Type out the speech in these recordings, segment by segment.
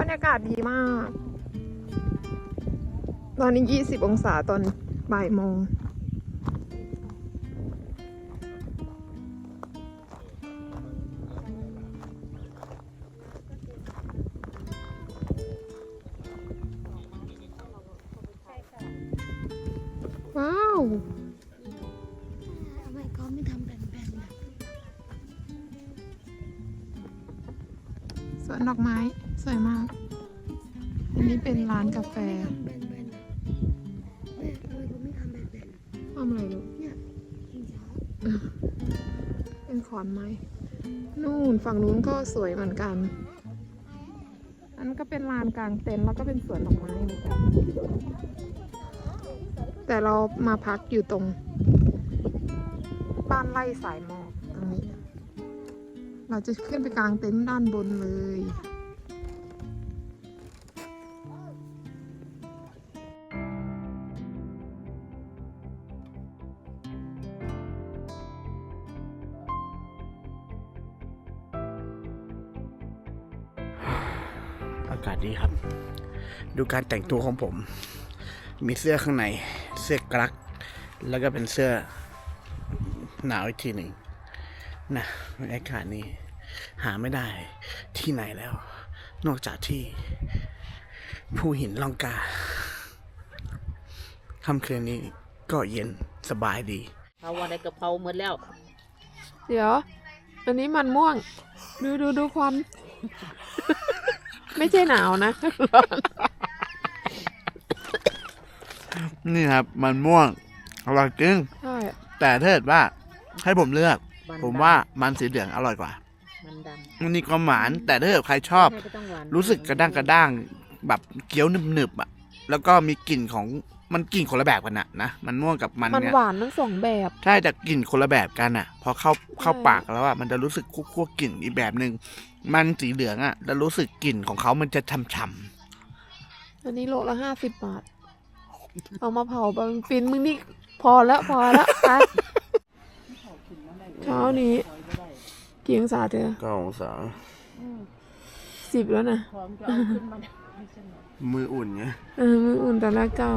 บรรยากาศดีมาก ตอนนี้ 20 องศาตอนบ่ายโมง ว้าว สวนดอกไม้สวยมาก อันนี้เป็นร้านกาแฟทำแบนๆนะเฮ้ยทำไมเขาไม่ทำแบนทำอะไรลูกเป็นขอนไม้นู่นฝั่งนู้นก็สวยเหมือนกัน อันก็เป็นลานกลางเต็นท์แล้วก็เป็นสวนดอกไม้เหมือนกัน แต่เรามาพักอยู่ตรง บ้านไร่สายหมอก เราจะขึ้นไปกลางเต็นท์ด้านบนเลย อากาศดีครับ ดูการแต่งตัวของผม มีเสื้อข้างใน เสื้อกรัก แล้วก็เป็นเสื้อหนาวอีกทีหนึ่ง นะบรรยากาศนี้หาไม่ได้ที่ไหนแล้ว นอกจากที่ภูหินล่องกาค่ำคืนนี้ก็เย็นสบายดีเอาวันในกะเพราหมดแล้ว เดี๋ยว อันนี้มันม่วง ดูดูดูควัน ไม่ใช่หนาวนะนี่ครับ มันม่วงอร่อยจริง ใช่ แต่ถ้าเกิดว่าให้ผมเลือกมัน ผมดำว่ามันสีเหลืองอร่อยกว่ามันดำมันมีความหวานแต่ถ้าเกิดใครชอบให้ก็ต้องหวานรู้สึกกระด้างกระด้างแบบเคี้ยวหนึบๆอะ แล้วก็มีกลิ่นของมันกลิ่นคนละแบบกันอะนะ มันม่วงกับมันมันเนี่ยหวานทั้งสองแบบ ใช่แต่กลิ่นคนละแบบกันอะพอเข้าเข้าใช่ปากแล้วอะมันจะรู้สึกคั่วๆกลิ่นอีกแบบหนึ่งมันสีเหลืองอะแล้วรู้สึกกลิ่นของเขามันจะฉ่ำอันนี้โลละห้าสิบบาท เอามาเผาบางฟินมึงนี่พอแล้วพอแล้วไป เช้านี้ กี่องศาเธอๆก็องศาสิบแล้วนะพร้อมจะเอาขึ้นมาได้ไม่ใช่หรอมืออุ่นไงเออมืออุ่นแต่ละเก้า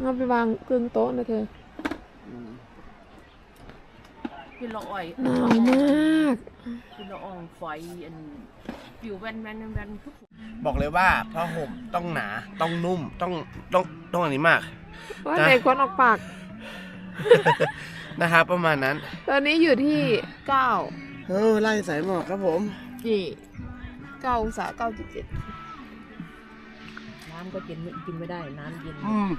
เอาไปวางเครื่องโต๊ะนะเธอกินละอ่อยหนาวมากกินละอ่องไฟอันผิวแว่นแว่นแว่นทุกคนบอกเลยว่าผ้าห่มต้องหนาต้องนุ่มต้องต้องต้องอันนี้มากว่าจ้ะเด็กคนออกปาก นะครับ ประมาณนั้นตอนนี้อยู่ที่เก้าเออไล่สายหมอกครับผมนี่เก้าองศาเก้าจุดเจ็ดน้ำก็กินไม่กินไม่ได้น้ำเย็น อืม